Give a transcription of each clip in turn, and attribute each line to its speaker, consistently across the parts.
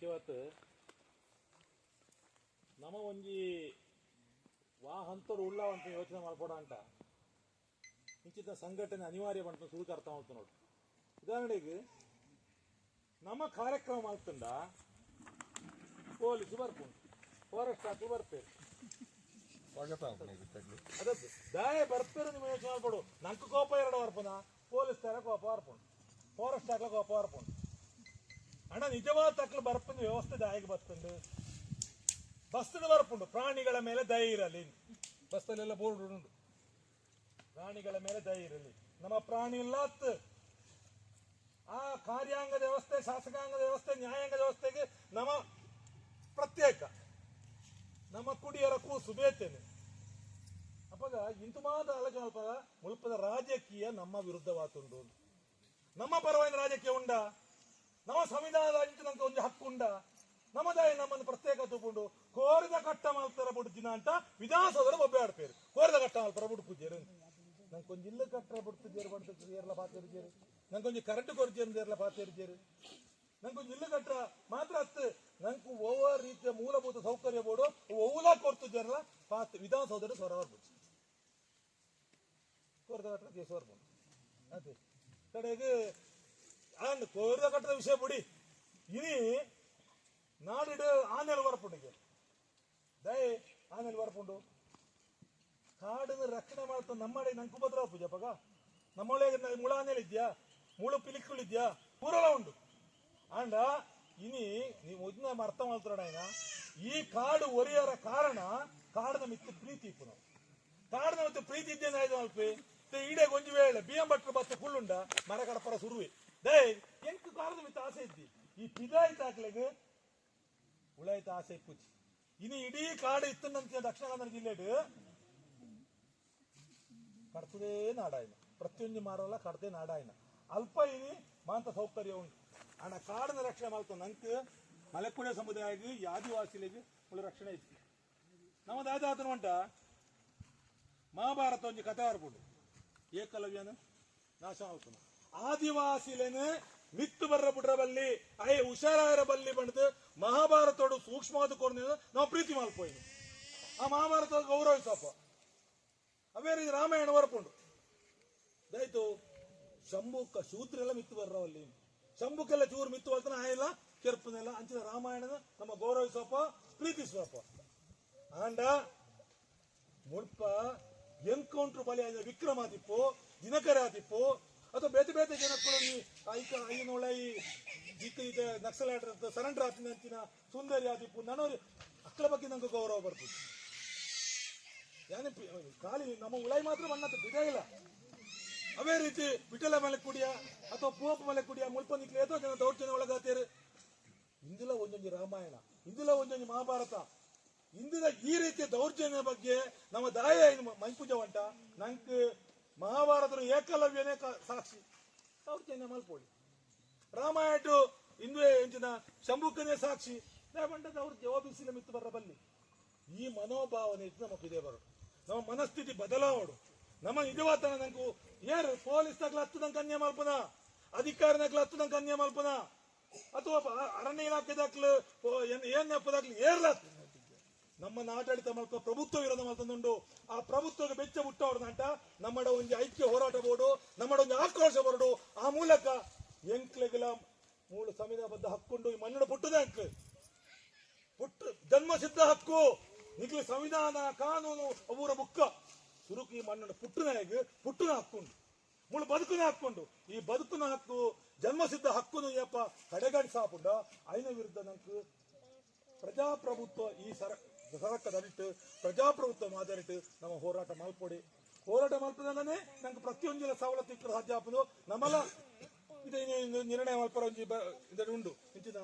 Speaker 1: ಮುಖ್ಯವಾದ ನಮ ಒಂಜಿ ವಾ ಹಂತರು ಯೋಚನೆ ಮಾಡ್ಬೋಡ ಅಂತ. ಇಂಚಿತ ಸಂಘಟನೆ ಅನಿವಾರ್ಯ ಬಂತ ಸುಡುಕ ಅರ್ಥ ಮಾಡ್ತು ನೋಡು. ಉದಾಹರಣೆಗೆ ನಮ್ಮ ಕಾರ್ಯಕ್ರಮ ಮಾಡ್ತಂಡ ಪೊಲೀಸ್ ಬರ್ಕೊಂಡು ಫಾರೆಸ್ಟ್ ಹಾಕಿ ಬರ್ಪೇರು. ಅದದ್ದು ದಾಯ ಬರ್ಪೇರು ನೀವು ಯೋಚನೆ ಮಾಡ್ಬೋಡು ನಂಗೆ ಕೋಪ ಎರಡು ಬರ್ಪುನ? ಪೊಲೀಸ್ ತರ ಕೋಪ ಅರ್ಪಣ ಫಾರೆಸ್ಟ್ ಹಾಕ್ಲ ಕೋಪ ಬರ್ಪುಂಡು ಅಣ್ಣ, ನಿಜವಾದ ತಕ್ಕಲು ಬರ್ಪುಂದು ವ್ಯವಸ್ಥೆ ದಾಯಿಗೆ ಬರ್ತಂಡು ಬಸ್ಸದ ಬರ್ಪುಂಡು ಪ್ರಾಣಿಗಳ ಮೇಲೆ ದಯ ಇರಲಿ. ಬಸ್ಸಲ್ಲೆಲ್ಲ ಬೋರ್ಡ್ ಉಂಟು. ಪ್ರಾಣಿಗಳ ಮೇಲೆ ದಯ ಇರಲಿ. ನಮ್ಮ ಪ್ರಾಣಿ ಇಲ್ಲ ಆ ಕಾರ್ಯಾಂಗದ ವ್ಯವಸ್ಥೆ ಶಾಸಕಾಂಗದ ವ್ಯವಸ್ಥೆ ನ್ಯಾಯಾಂಗದ ವ್ಯವಸ್ಥೆಗೆ ನಮ್ಮ ಪ್ರತ್ಯೇಕ. ನಮ್ಮ ಕುಡಿಯರ ಕೂಸು ಬೇತೇನೆ. ಅಪ್ಪಗ ಇಂತು ಮಾದ ಆಲೋಚನೆ ಮುಲ್ಪದ ರಾಜಕೀಯ ನಮ್ಮ ವಿರುದ್ಧವಾತುಂಡು ನಮ್ಮ ಪರವಾಗಿ ರಾಜಕೀಯ ಉಂಡ ನಮ್ಮ ಸಂವಿಧಾನದ ನಂಗೆ ಒಂದು ಹಕ್ಕು ಉಂಡ ನಮ್ಮದಾಯ ನಮ್ಮನ್ನು ಪ್ರತ್ಯೇಕ ತಗೊಂಡು ಕೋರಿದ ಕಟ್ಟ ಮಲ್ತರ ಬುಡ್ದಿನ ಅಂತ ವಿಧಾನಸೌಧರು ಒಬ್ಬೆ ಆಡ್ಪೇರು. ಕೋರಿದ ಕಟ್ಟ ಮಾಲ್ತರ ಬುಡ್ ಪೂಜೆ ನಂಗೆ ಕೊಂಚ ಇಲ್ಲ ಕಟ್ಟ ಬುಡ್ತಿದ್ದೇರು ಬಡ್ತಿದ್ರು ಏರ್ಲ ಪಾತಿರ್ಜೇರು ನಂಗೊಂದು ಕರೆಂಟ್ ಕೊರ್ಜೇರು ಏರ್ಲ ಪಾತಿರ್ಜೇರು ನಂಗೊಂದು ಇಲ್ಲು ಕಟ್ಟ ಮಾತ್ರ ಹತ್ತು. ನಂಗೆ ಒವ್ವ ರೀತಿಯ ಮೂಲಭೂತ ಸೌಕರ್ಯ ಬೋಡು ಒವ್ಲ ಜನರ ಪಾತ್ ವಿಧಾನಸೌಧದ ಸ್ವರ ಬರ್ಬೋದು. ಕೋರಿದ ಕಟ್ಟ ಬರ್ಬೋದು. ಅದೇ. ಕಡೆಗೆ ಅಂದ್ ಕೋರಿದ ಕಟ್ಟದ ವಿಷಯ ಬಿಡಿ. ಇನಿ ನಾಡಿಡು ಆನೆಲ್ ಬರ್ಪುಂಡಿಗೆ ದಯ ಆನೆಲ್ ಬರ್ಪುಂಡು ಕಾಡನ್ನು ರಕ್ಷಣೆ ಮಾಡ್ತಾ ನಮ್ಮಡೆ ನಂಗೆ ಪೂಜೆ ಪೂಜಪ್ಪಗ ನಮ್ಮೊಳೆ ಮುಳ ಆನೆಲ್ ಇದ್ಯಾ? ಮುಳು ಇದ್ಯಾ? ಪೂರಲ ಉಂಡು ಅಂಡ ಇನಿ ನೀವು ಮೊದಲ ಅರ್ಥ ಮಾಡ್ತಾರ ಈ ಕಾಡು ಒರಿಯರ ಕಾರಣ ಕಾಡು ಮಿತ್ತು ಪ್ರೀತಿ ಇಪ್ಪು ನಾವು. ಕಾಡಿನ ಪ್ರೀತಿ ಇದ್ದೇನೆ ಆಯ್ತು ಅಲ್ಪಿ. ಈಡೆ ಗೊಂಜಿ ವೇಳೆ ಬಿ ಎಂ ಭಟ್ರು ಬತ್ತ ಫುಳ್ಳುಂಡ ಮರ ಕಡಪರ ಸುರುವೆ. ದೈ, ಎಂಟು ಕಾಲದ ಮಿತ್ತ ಆಸೆ ಇದ್ದಿ. ಈ ಪಿದಾಯ್ತ ಹಾಕ್ಲೆಗ್ ಉಳಾಯ್ತ ಆಸೆ ಇಪ್ಪುಚ್ಚಿ ಇನಿ ಇಡೀ ಕಾಡು ಇತ್ತಂತ ದಕ್ಷಿಣ ಕನ್ನಡ ಜಿಲ್ಲೆಡ್ ಕಡ್ತದೇ ನಾಡಾಯ್ನ. ಪ್ರತಿಯೊಂದು ಮಾರಲ್ಲ ಕಡ್ದೇ ನಾಡಾಯ್ನ. ಅಲ್ಪ ಇನಿ ಮಾಂತ ಸೌಕರ್ಯ ಉಂಟು. ಅಣ್ಣ ಕಾಡನ್ನ ರಕ್ಷಣೆ ಮಾಡ್ತಾ ನಂಕ್ ಮಲೆಕುಡೆ ಸಮುದಾಯಕ್ಕೆ ಈ ಉಳ ಉಳ್ಳ ರಕ್ಷಣೆ ಇತ್ತು. ನಮ್ಮ ದಾದಾತನ ಉಂಟ ಮಹಾಭಾರತ ಒಂಜಿ ಕಥೆ ಬರ್ಬೋದು ಏಕಲವ್ಯನ? ನಾಶ ಆಗ್ತಾನ ಆದಿವಾಸಿಲೇನೆ ಮಿತ್ತು ಬರ್ರ ಬಿಡ್ರ ಬಲ್ಲಿ ಅಯ್ಯ ಹುಷಾರಾಯರ ಬಲ್ಲಿ ಬಂದು ಮಹಾಭಾರತೋಡು ಸೂಕ್ಷ್ಮವಾದ ಕೊರ್ನ ನಾವು ಪ್ರೀತಿ ಮಾಡ್ಕೋಯ್ನು ಆ ಮಹಾಭಾರತ ಗೌರವಿಸಪ್ಪ ಅವೇ ರಾಮಾಯಣ ಬರ್ಕೊಂಡು ದಯತು, ಶಂಭುಕ ಶೂದ್ರೆಲ್ಲ ಮಿತ್ತು ಬರ್ರವಲ್ಲಿ. ಶಂಭುಕೆಲ್ಲ ಚೂರು ಮಿತ್ತು ಬರ್ತಾನ ಆಯಿಲ್ಲ ಕೆರ್ಪನೆಲ್ಲ ಅಂಚಿನ ರಾಮಾಯಣದ ನಮ್ಮ ಗೌರವಿಸಪ್ಪ ಪ್ರೀತಿಸುವಪ್ಪ ಆಂಡ ಮುಳ್ಪ ಎನ್ಕೌಂಟರ್ ಬಲಿ ಆದ ವಿಕ್ರಮಾದಿಪ್ಪು, ದಿನಕರಾದಿಪ್ಪು, ಅಥವಾ ಬೇತೆ ಬೇತೆ ಜನಕ್ಕೂ ಐಕ ಈ ಜಿಕ್ಕ ಇದೆ ನಕ್ಸಲೈಟ್ ಸರೆಂಡರ್ ಆತಿನ ಅಂಚಿನ ಸುಂದರಿ ಆದಿಪ್ಪು ನನವ್ರಿ ಅಕ್ಕಳ ಬಗ್ಗೆ ನಂಗೆ ಗೌರವ ಬರ್ತದೆ. ಯಾನೆ ಖಾಲಿ ನಮ್ಮ ಉಳಾಯಿ ಮಾತ್ರ ಬಣ್ಣ ಇಲ್ಲ. ಅವೇ ರೀತಿ ವಿಠಲ ಮೇಲೆ ಕುಡಿಯ, ಅಥವಾ ಪೂಪ ಮೇಲೆ ಕುಡಿಯ ಮುಲ್ಪ ನಿಕ್ಲೆ ಜನ ದೌರ್ಜನ್ಯ ಒಳಗಾತೇರು ಇಂದಿಲ ಒಂದೊಂದು ರಾಮಾಯಣ ಇಂದಿಲ ಒಂದೊಂದು ಮಹಾಭಾರತ ಇಂದಿನ ಈ ರೀತಿ ದೌರ್ಜನ್ಯ ಬಗ್ಗೆ ನಮ್ಮ ದಾಯ ಏನು ಮಂಕುಜ ಉಂಟ ನಂಕ್ ಮಹಾಭಾರತ ಏಕಲವ್ಯನೇ ಸಾಕ್ಷಿ. ದೌರ್ಜನ್ಯ ಮಲ್ಪೋಳಿ. ರಾಮಾಯಣ ಇಂದು ಎಂಚಿನ ಶಂಭುಕನೇ ಸಾಕ್ಷಿ. ದೇವಂಡ ದೌರ್ಜನ್ಯ ಓಬಿಸಿಲ ಮಿತ್ತು ಬರ ಬಲ್ಲಿ. ಈ ಮನೋಭಾವನೆ ಇದು ನಮ್ಮ ಇದೇ ಬರೋದು. ನಮ್ಮ ಮನಸ್ಥಿತಿ ಬದಲಾವಡು. ನಮ್ಮ ನಿಜವಾತನ ನಂಕು ಏರು ಪೊಲೀಸ್ ಹತ್ತು ನಂಗೆ ಅನ್ಯ ಮಲ್ಪನ? ಅಧಿಕಾರಿನಗ್ಲ ಹತ್ತು ನಂಗೆ ಅನ್ಯ ಮಲ್ಪನ? ಅಥವಾ ಅರಣ್ಯ ಇಲಾಖೆದಾಗ್ಲು ಏನ್ ನೆಪ್ಪದಾಗ್ಲಿ ಏರ್ಲ ನಮ್ಮ ಆಡಳಿತ ಮಲ್ಪ ಪ್ರಭುತ್ವ ವಿರೋಧ ಮಾಡ್ತಂದುಂಡು. ಆ ಪ್ರಭುತ್ವಕ್ಕೆ ಬೆಚ್ಚ ಮುಟ್ಟವಡು ನಾಟ, ನಮ್ಮಡ ಒಂದು ಐಕ್ಯ ಹೋರಾಟ ಬೋಡು ನಮ್ಮಡ ಒಂದು ಆಕ್ರೋಶ ಬರಡು. ಆ ಮೂಲಕ ಎಂಕ್ಲೆಗಳ ಮೂಲ ಸಂವಿಧಾನಬದ್ಧ ಹಕ್ಕುಂಡು ಈ ಮನ್ನಡ ಪುಟ್ಟದ ಅಂಕ್ ಪುಟ್ಟು ಜನ್ಮ ಸಿದ್ಧ ಹಕ್ಕು. ನಿಗ್ಲು ಸಂವಿಧಾನ, ಕಾನೂನು, ಅವರ ಬುಕ್ಕ ಸುರುಕು ಈ ಮಣ್ಣಿನ ಪುಟ್ಟನ ಹೇಗೆ? ಪುಟ್ಟನ ಹಾಕೊಂಡು ಮುಳು ಬದುಕುನ ಹಾಕೊಂಡು ಈ ಬದುಕುನ ಹಕ್ಕು, ಜನ್ಮಸಿದ್ಧ ಹಕ್ಕುನು ಯಪ್ಪ ಕಡೆಗಣಿಸಾಪುಂಡ ಐನ ವಿರುದ್ಧ ನಂಕು ಪ್ರಜಾಪ್ರಭುತ್ವ ಈ ಸರ ಸರಕದಲ್ಲಿಟ್ಟು ಪ್ರಜಾಪ್ರಭುತ್ವ ಮಾದರಿಟ್ಟು ನಮ್ಮ ಹೋರಾಟ ಮಲ್ಪೊಡಿ. ಹೋರಾಟ ಮಲ್ಪದನೇ ನಂಗೆ ಪ್ರತಿಯೊಂದಿನ ಸವಲತ್ತು ಇಟ್ಟರೆ ಸಾಧ್ಯ ಆಪದು ನಮ್ಮಲ್ಲ ಇದು ನಿರ್ಣಯ ಮಲ್ಪರ ಒಂಜಿ ಇದರಲ್ಲಿ ಉಂಡು ಇಂಚಿನ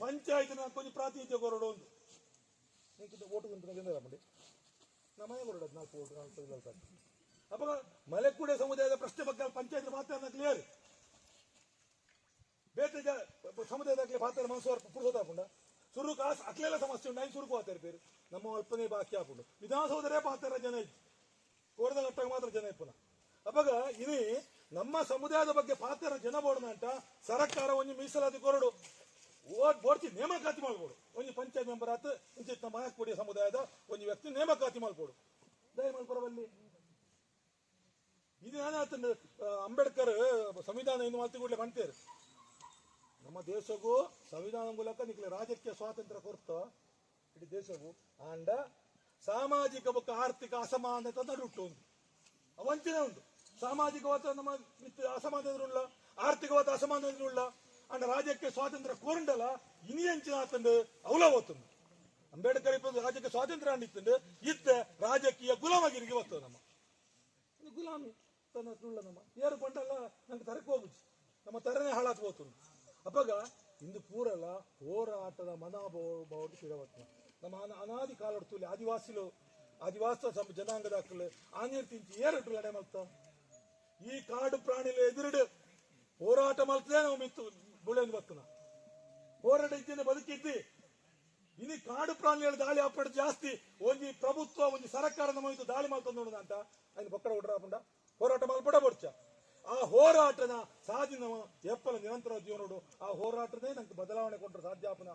Speaker 1: ಪಂಚಾಯತ್ ಕೊಂಚ ಪ್ರಾತಿನಿಧ್ಯ ಕೊರಡು ಉಂಟು. ಇಂಚಿನ ಓಟು ಕುಂತ ಮಾಡಿ ನಮ್ಮನೆ ನಾಲ್ಕು ಓಟು ನಾಲ್ಕು ಅಪ್ಪ ಮಲೆಕುಡೆ ಸಮುದಾಯದ ಪ್ರಶ್ನೆ ಬಗ್ಗೆ ಪಂಚಾಯತ್ ಮಾತಾಡ ಕ್ಲಿಯರ್ ಬೇತೆ ಸಮುದಾಯದಾಗಲಿ ಪಾತ್ರ ಮನಸ್ಸು ಪುರುಸೋದಾಪುಂಡ ಸುರು ಕಾಸು ಅಕ್ಲೆಲ್ಲ ಸಮಸ್ಯೆ ಉಂಟು. ಸುರುಕು ಆತಾರೆ ಬೇರೆ ನಮ್ಮ ಅಲ್ಪನೇ ಬಾಕಿ ಹಾಕೊಂಡು ವಿಧಾನಸೌಧರೇ ಪಾತ್ರ ಜನ ಕೋರದ ಗಟ್ಟಾಗ ಮಾತ್ರ ಜನ ಇಪ್ಪನ ಅವಾಗ ಇನಿ ನಮ್ಮ ಸಮುದಾಯದ ಬಗ್ಗೆ ಪಾತ್ರ ಜನ ಅಂತ ಸರ್ಕಾರ ಒಂದು ಮೀಸಲಾತಿ ಕೊರಡು. ಓಟ್ ಬೋಡ್ತಿ ನೇಮಕಾತಿ ಮಾಡ್ಬೋದು. ಒಂದು ಪಂಚಾಯತ್ ಮೆಂಬರ್ ಆತ ಇಂಚಿತ್ ನಮ್ಮ ಮಾಯಕುಡಿ ಸಮುದಾಯದ ಒಂದು ವ್ಯಕ್ತಿ ನೇಮಕಾತಿ ಮಾಡ್ಬೋದು. ದಯ ಮಲ್ಪುರದಲ್ಲಿ ಇದು ಏನಾಯ್ತು ಅಂಬೇಡ್ಕರ್ ಸಂವಿಧಾನ ಏನು ಮಾತು ಕೂಡಲೇ ಕಾಣ್ತೇವೆ ನಮ್ಮ ದೇಶಗೂ ಸಂವಿಧಾನ ಮೂಲಕ ನಿಖಿಲ ರಾಜಕೀಯ ಸ್ವಾತಂತ್ರ್ಯ ಕೊರ್ತು ಇಡೀ ದೇಶವು. ಆಂಡ ಸಾಮಾಜಿಕ ಮತ್ತು ಆರ್ಥಿಕ ಅಸಮಾನತೆ ನಡುಟ್ಟು ಉಂಟು ವಂಚನೆ ಉಂಟು ಸಾಮಾಜಿಕವಾದ ನಮ್ಮ ಮಿತ್ ಅಸಮಾನತೆಲ್ಲ ಆರ್ಥಿಕವಾದ ಅಸಮಾನತೆಲ್ಲ ಅಂಡ ರಾಜಕೀಯ ಸ್ವಾತಂತ್ರ್ಯ ಕೋರಂಡಲ್ಲ, ಇನಿ ಅಂಚಿನ ಆತಂದು ಅವಲ ಅಂಬೇಡ್ಕರ್ ಇಪ್ಪ ರಾಜಕೀಯ ಸ್ವಾತಂತ್ರ್ಯ ಅಂಡಿತ್ತಂಡು ಇತ್ತ ರಾಜಕೀಯ ಗುಲಾಮಗಿರಿಗೆ ಬರ್ತದೆ ನಮ್ಮ. ಗುಲಾಮಿ ತನ್ನ ನಮ್ಮ. ಏರು ಕೊಂಡಲ್ಲ ನಂಗೆ ತರಕ್ಕೆ ಹೋಗುದು. ನಮ್ಮ ತರನೇ ಹಾಳಾತ್ ಹೋತುಂಡು ಅಪ್ಪಗ ಇಂದು ಪೂರಲ ಹೋರಾಟದ ಮನೋಭಾವ ಸಿಗವತ್ತು ನಮ್ಮ ಅನ- ಅನಾದಿ ಕಾಲಡ್ತುಲಿ ಆದಿವಾಸಿಲು ಆದಿವಾಸ ಸಮ ಜನಾಂಗದ ಹಕ್ಕಲು ಆನೀರ್ ತಿಂಚಿ ಏರಟ್ಟು ಲಡೆ ಮಲ್ತ ಈ ಕಾಡು ಪ್ರಾಣಿಲ ಎದುರುಡು ಹೋರಾಟ ಮಲ್ತದೆ ನಾವು ಮಿತ್ತು ಬುಳೆಂದು ಬರ್ತನ ಹೋರಾಟ ಇದ್ದೇನೆ ಬದುಕಿದ್ದಿ ಇನಿ ಕಾಡು ಪ್ರಾಣಿಗಳ ದಾಳಿ ಅಪ್ಪಡ ಜಾಸ್ತಿ ಒಂಜಿ ಪ್ರಭುತ್ವ ಒಂಜಿ ಸರ್ಕಾರ ನಮ್ಮ ಇದು ದಾಳಿ ಮಾಡ್ತಂದು ನೋಡುದ ಅಂತ ఆయన ಪಕ್ಕಡ ಹೊಡ್ರಾಪುಂಡ ಹೋರಾಟ ಮಲ್ಪಡ ಬರ್ಚ ಆ ಹೋರಾಟನ ಸಾಧಿ ಎಪ್ಪಲ ನಿರಂತರ ಜೀವನೋಡು ಆ ಹೋರಾಟನೇ ನಂಗೆ ಬದಲಾವಣೆ ಕೊಟ್ಟರು ಸಾಧ್ಯಾಪನ